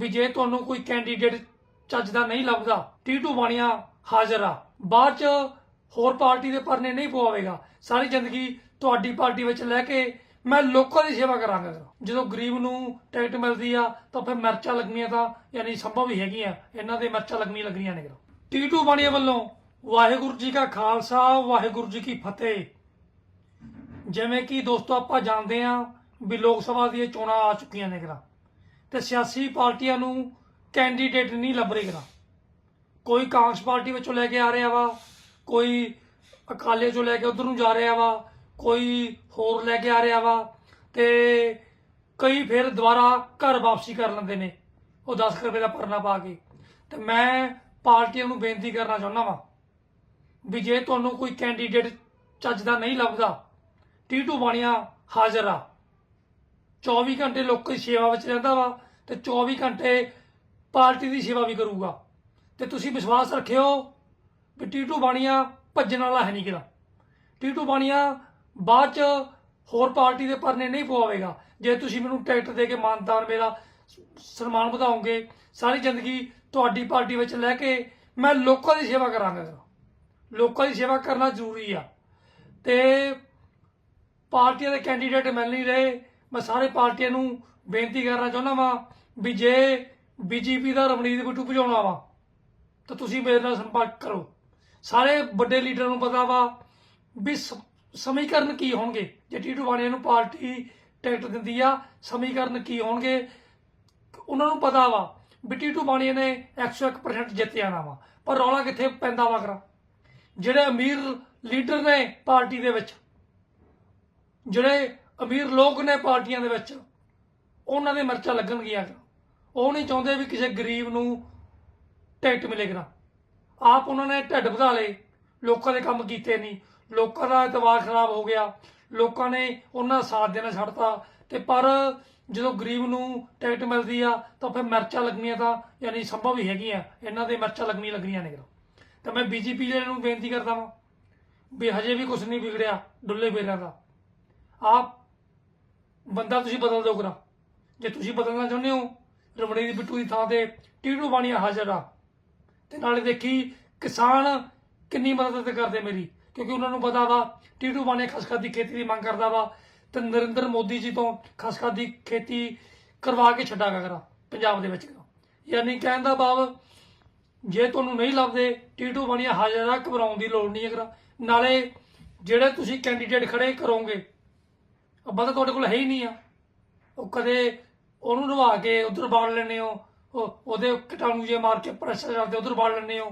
ਵੀ ਜੇ ਤੁਹਾਨੂੰ ਕੋਈ ਕੈਂਡੀਡੇਟ ਚੱਜ ਦਾ ਨਹੀਂ ਲੱਭਦਾ ਟੀਟੂ ਬਾਣੀਆ ਹਾਜ਼ਰ ਆ। ਬਾਅਦ ਚ ਹੋਰ ਪਾਰਟੀ ਦੇ ਪਰਨੇ ਨਹੀਂ ਪਵਾਵੇਗਾ। ਸਾਰੀ ਜ਼ਿੰਦਗੀ ਤੁਹਾਡੀ ਪਾਰਟੀ ਵਿੱਚ ਲੈ ਕੇ ਮੈਂ ਲੋਕਾਂ ਦੀ ਸੇਵਾ ਕਰਾਂਗਾ। ਜਦੋਂ ਗਰੀਬ ਨੂੰ ਟਿਕਟ ਮਿਲਦੀ ਆ, ਤਾਂ ਫਿਰ ਮਿਰਚਾਂ ਲੱਗਣੀਆਂ ਤਾਂ ਯਾਨੀ ਸੰਭਵ ਹੀ ਹੈਗੀਆਂ। ਇਹਨਾਂ ਦੇ ਮਿਰਚਾਂ ਲੱਗਣੀਆਂ ਲੱਗਣੀਆਂ ਨੇ। ਟੀਟੂ ਬਾਣੀਆਂ ਵੱਲੋਂ ਵਾਹਿਗੁਰੂ ਜੀ ਕਾ ਖਾਲਸਾ, ਵਾਹਿਗੁਰੂ ਜੀ ਕੀ ਫਤਿਹ। ਜਿਵੇਂ ਕਿ ਦੋਸਤੋ ਆਪਾਂ ਜਾਣਦੇ ਹਾਂ ਵੀ ਲੋਕ ਸਭਾ ਦੀਆਂ ਚੋਣਾਂ ਆ ਚੁੱਕੀਆਂ ਨੇ। ਕਰਾ ਤੇ ਸਿਆਸੀ ਪਾਰਟੀਆਂ ਨੂੰ ਕੈਂਡੀਡੇਟ ਨਹੀਂ ਲੱਭ ਰਹੇ ਕੋਈ ਕਾਂਗਰਸ ਪਾਰਟੀ ਵਿੱਚੋਂ ਲੈ ਕੇ ਆ ਰਿਹਾ ਵਾ, ਕੋਈ ਅਕਾਲੇ ਚੋਂ ਲੈ ਕੇ ਉਧਰ ਨੂੰ ਜਾ ਰਿਹਾ ਵਾ, ਕੋਈ ਹੋਰ ਲੈ ਕੇ ਆ ਰਿਹਾ ਵਾ ਤੇ ਕਈ ਫਿਰ ਦੁਬਾਰਾ ਘਰ ਵਾਪਸੀ ਕਰ ਲੈਂਦੇ ਨੇ, ਉਹ 10 ਰੁਪਏ ਦਾ ਪਰਨਾ ਪਾ ਕੇ। ਤੇ ਮੈਂ ਪਾਰਟੀਆਂ ਨੂੰ ਬੇਨਤੀ ਕਰਨਾ ਚਾਹੁੰਦਾ ਵਾਂ ਵੀ ਜੇ ਤੁਹਾਨੂੰ ਕੋਈ ਕੈਂਡੀਡੇਟ ਚੱਜ ਦਾ ਨਹੀਂ ਲੱਭਦਾ, ਟੀਟੂ ਬਾਣੀਆਂ ਹਾਜ਼ਰ ਆ। 24 ਘੰਟੇ ਲੋਕਾਂ ਦੀ ਸੇਵਾ ਵਿੱਚ ਰਹਿੰਦਾ ਵਾ ਤੇ 24 ਘੰਟੇ ਪਾਰਟੀ ਦੀ ਸੇਵਾ ਵੀ ਕਰੂਗਾ। ਤੇ ਤੁਸੀਂ ਵਿਸ਼ਵਾਸ ਰੱਖਿਓ ਵੀ ਟੀਟੂ ਬਾਣੀਆਂ ਭੱਜਣ ਵਾਲਾ ਹੈ ਨਹੀਂ ਕਿਰਾ ਟੀਟੂ ਬਾਣੀਆ ਬਾਅਦ ਚ ਹੋਰ ਪਾਰਟੀ ਦੇ ਪਰਨੇ ਨਹੀਂ ਪਵਾਵੇਗਾ। ਜੇ ਤੁਸੀਂ ਮੈਨੂੰ ਟਿਕਟ ਦੇ ਕੇ ਮਾਨਤਾਨ ਮੇਰਾ ਸ- ਸਨਮਾਨ ਵਧਾਓਗੇ, ਸਾਰੀ ਜ਼ਿੰਦਗੀ ਤੁਹਾਡੀ ਪਾਰਟੀ ਵਿੱਚ ਲੈ ਕੇ ਮੈਂ ਲੋਕਾਂ ਦੀ ਸੇਵਾ ਕਰਾਂਗਾ। ਲੋਕਾਂ ਦੀ ਸੇਵਾ ਕਰਨਾ ਜ਼ਰੂਰੀ ਆ। ਤੇ ਪਾਰਟੀਆਂ ਦੇ ਕੈਂਡੀਡੇਟ ਮਿਲ ਨਹੀਂ ਰਹੇ ਮੈਂ ਸਾਰੇ ਪਾਰਟੀਆਂ ਨੂੰ ਬੇਨਤੀ ਕਰਨਾ ਚਾਹੁੰਦਾ ਵਾਂ ਵੀ ਜੇ ਬੀਜੇਪੀ ਦਾ ਰਵਨੀਤ ਬਿੱਟੂ ਭਜਾਉਣਾ ਵਾ, ਤਾਂ ਤੁਸੀਂ ਮੇਰੇ ਨਾਲ ਸੰਪਰਕ ਕਰੋ। ਸਾਰੇ ਵੱਡੇ ਲੀਡਰਾਂ ਨੂੰ ਪਤਾ ਵਾ ਵੀ ਸਮੀਕਰਨ ਕੀ ਹੋਣਗੇ। ਜੇ ਟੀਟੂ ਬਾਣੀਆ ਨੂੰ ਪਾਰਟੀ ਟਿਕਟ ਦਿੰਦੀ ਆ, ਸਮੀਕਰਨ ਕੀ ਹੋਣਗੇ? ਉਹਨਾਂ ਨੂੰ ਪਤਾ ਵਾ ਵੀ ਟੀਟੂ ਬਾਣੀਆ ਨੇ 101% ਜਿੱਤਿਆ ਨਾ ਵਾ। ਪਰ ਰੌਲਾ ਕਿੱਥੇ ਪੈਂਦਾ ਵਾ ਕਰਾ ਜਿਹੜੇ ਅਮੀਰ ਲੀਡਰ ਨੇ ਪਾਰਟੀ ਦੇ ਵਿੱਚ, ਜਿਹੜੇ ਅਮੀਰ ਲੋਕ ਨੇ ਪਾਰਟੀਆਂ ਦੇ ਵਿੱਚ। ਉਹਨਾਂ ਦੇ ਮਿਰਚਾਂ ਲੱਗਣਗੀਆਂ ਉਹ ਨਹੀਂ ਚਾਹੁੰਦੇ ਵੀ ਕਿਸੇ ਗਰੀਬ ਨੂੰ ਟਿਕਟ ਮਿਲੇਗਾ। ਆਪ ਉਹਨਾਂ ਨੇ ਢਿੱਡ ਵਧਾ ਲਏ। ਲੋਕਾਂ ਦੇ ਕੰਮ ਕੀਤੇ ਨਹੀਂ। ਲੋਕਾਂ ਦਾ ਇਤਬਾਰ ਖਰਾਬ ਹੋ ਗਿਆ। ਲੋਕਾਂ ਨੇ ਉਹਨਾਂ ਦਾ ਸਾਥ ਦੇਣਾ ਛੱਡਤਾ। ਤੇ ਪਰ ਜਦੋਂ ਗਰੀਬ ਨੂੰ ਟਿਕਟ ਮਿਲਦੀ ਆ, ਤਾਂ ਫਿਰ ਮਿਰਚਾਂ ਲੱਗਣੀਆਂ ਤਾਂ ਯਾਨੀ ਸੰਭਵ ਹੀ ਹੈਗੀਆਂ। ਇਹਨਾਂ ਦੇ ਮਿਰਚਾਂ ਲੱਗਣੀਆਂ ਲੱਗਣੀਆਂ ਨੇ। ਤਾਂ ਮੈਂ ਬੀਜੇਪੀ ਜਿਹੜੇ ਨੂੰ ਬੇਨਤੀ ਕਰਦਾ ਵਾਂ ਵੀ ਹਜੇ ਵੀ ਕੁਝ ਨਹੀਂ ਵਿਗੜਿਆ। ਡੁੱਲੇ ਬੇਰਾਂ ਦਾ। ਆਪ ਬੰਦਾ ਤੁਸੀਂ ਬਦਲ ਦਿਓ ਕਰਾ ਜੇ ਤੁਸੀਂ ਬਦਲਣਾ ਚਾਹੁੰਦੇ ਹੋ, ਰਮਣੀ ਦੀ ਬਿੱਟੂ ਦੀ ਥਾਂ ਤੇ ਟੀਟੂ ਬਾਣੀਆ ਹਾਜ਼ਰ ਆ। ਤੇ ਨਾਲੇ ਦੇਖੀ, ਕਿਸਾਨ ਕਿੰਨੀ ਮਦਦ ਕਰਦੇ ਮੇਰੀ, ਕਿਉਂਕਿ ਉਹਨਾਂ ਨੂੰ ਪਤਾ ਵਾ, ਟੀਟੂ ਬਾਣੀਆ ਖਸਖਸ ਦੀ ਖੇਤੀ ਦੀ ਮੰਗ ਕਰਦਾ ਵਾ, ਤੇ ਨਰਿੰਦਰ ਮੋਦੀ ਜੀ ਤੋਂ ਖਸਖਸ ਦੀ ਖੇਤੀ ਕਰਵਾ ਕੇ ਛੱਡਾਗਾ ਕਰਾ, ਪੰਜਾਬ ਦੇ ਵਿੱਚ ਯਾਨੀ ਕਹਿਣ ਦਾ ਭਾਵ, ਜੇ ਤੁਹਾਨੂੰ ਨਹੀਂ ਲੱਭਦੇ, ਟੀਟੂ ਬਣੀਆ ਹਾਜ਼ਰ ਆ, ਘਬਰਾਉਣ ਦੀ ਲੋੜ ਨਹੀਂ ਹੈ ਕਰਾ। ਨਾਲੇ ਜਿਹੜੇ ਤੁਸੀਂ ਕੈਂਡੀਡੇਟ ਖੜੇ ਕਰੋਗੇ ਅੱਬਾ ਤਾਂ ਤੁਹਾਡੇ ਕੋਲ ਹੈ ਹੀ ਨਹੀਂ ਆ। ਉਹ ਕਦੇ ਉਹਨੂੰ ਨਵਾ ਕੇ ਉਧਰ ਬਾੜ ਲੈਣੇ ਹੋ, ਉਹ ਉਹਦੇ ਕਟਾਣੂ ਜੇ ਮਾਰ ਕੇ ਪ੍ਰੈਸ਼ਰ ਕਰਦੇ, ਉਧਰ ਬਾੜ ਲੈਣੇ ਹੋ।